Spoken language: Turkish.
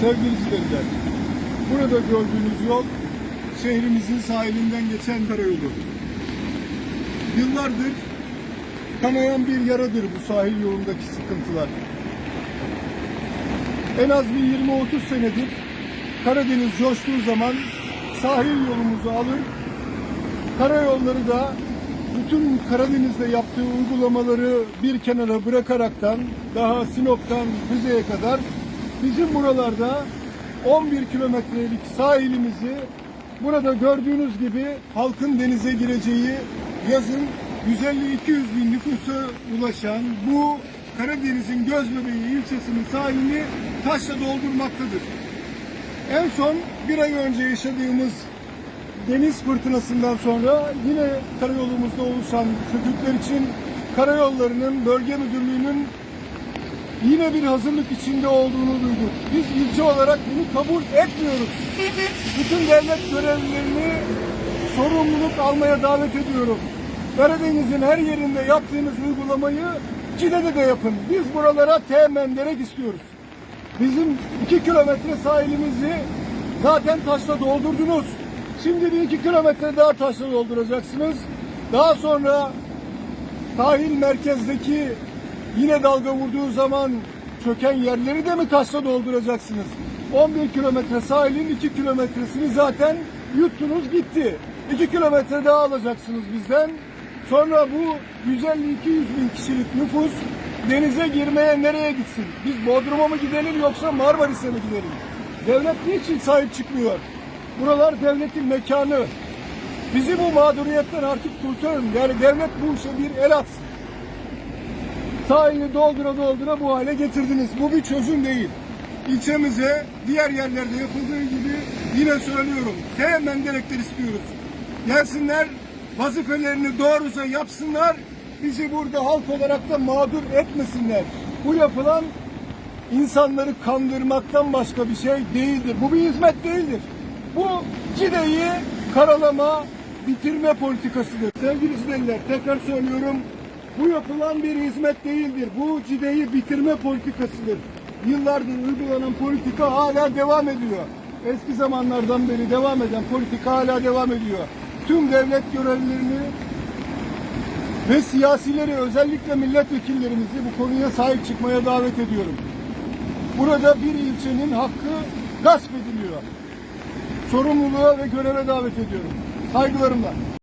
Sevgili izleyiciler, burada gördüğünüz yol şehrimizin sahilinden geçen karayolu. Yıllardır kanayan bir yaradır bu sahil yolundaki sıkıntılar. En az bir 20-30 senedir Karadeniz coştuğu zaman sahil yolumuzu alır, karayolları da bütün Karadeniz'de yaptığı uygulamaları bir kenara bırakaraktan daha Sinop'tan Rize'ye kadar bizim buralarda 11 kilometrelik sahilimizi burada gördüğünüz gibi halkın denize gireceği yazın 150-200 bin nüfusa ulaşan bu Karadeniz'in Gözbebeği ilçesinin sahilini taşla doldurmaktadır. En son bir ay önce yaşadığımız deniz fırtınasından sonra yine karayolumuzda oluşan çökükler için karayollarının bölge müdürlüğünün yine bir hazırlık içinde olduğunu duyduk. Biz ilçe olarak bunu kabul etmiyoruz. Bütün devlet görevlilerini sorumluluk almaya davet ediyorum. Karadeniz'in her yerinde yaptığınız uygulamayı Cide'de de yapın. Biz buralara temen gerek istiyoruz. Bizim iki kilometre sahilimizi zaten taşla doldurdunuz. Şimdi bir iki kilometre daha taşla dolduracaksınız. Daha sonra sahil merkezdeki yine dalga vurduğu zaman çöken yerleri de mi taşla dolduracaksınız? 11 kilometre sahilin 2 kilometresini zaten yuttunuz gitti. 2 kilometre daha alacaksınız bizden. Sonra bu 150-200 bin kişilik nüfus denize girmeye nereye gitsin? Biz Bodrum'a mı gidelim yoksa Marmaris'e mi gidelim? Devlet niçin sahip çıkmıyor? Buralar devletin mekanı. Bizi bu mağduriyetten artık kurtarın. Yani devlet bu işe bir el atsın. Sahili doldura doldura bu hale getirdiniz. Bu bir çözüm değil. İlçemize diğer yerlerde yapıldığı gibi yine söylüyorum. Temen gerekler istiyoruz. Gelsinler vazifelerini doğruca yapsınlar. Bizi burada halk olarak da mağdur etmesinler. Bu yapılan insanları kandırmaktan başka bir şey değildir. Bu bir hizmet değildir. Bu cideyi karalama, bitirme politikasıdır. Sevgili izleyenler tekrar söylüyorum. Bu yapılan bir hizmet değildir. Bu cideyi bitirme politikasıdır. Yıllardır uygulanan politika hala devam ediyor. Eski zamanlardan beri devam eden politika hala devam ediyor. Tüm devlet görevlilerini ve siyasileri özellikle milletvekillerimizi bu konuya sahip çıkmaya davet ediyorum. Burada bir ilçenin hakkı gasp ediliyor. Sorumluluğa ve göreve davet ediyorum. Saygılarımla.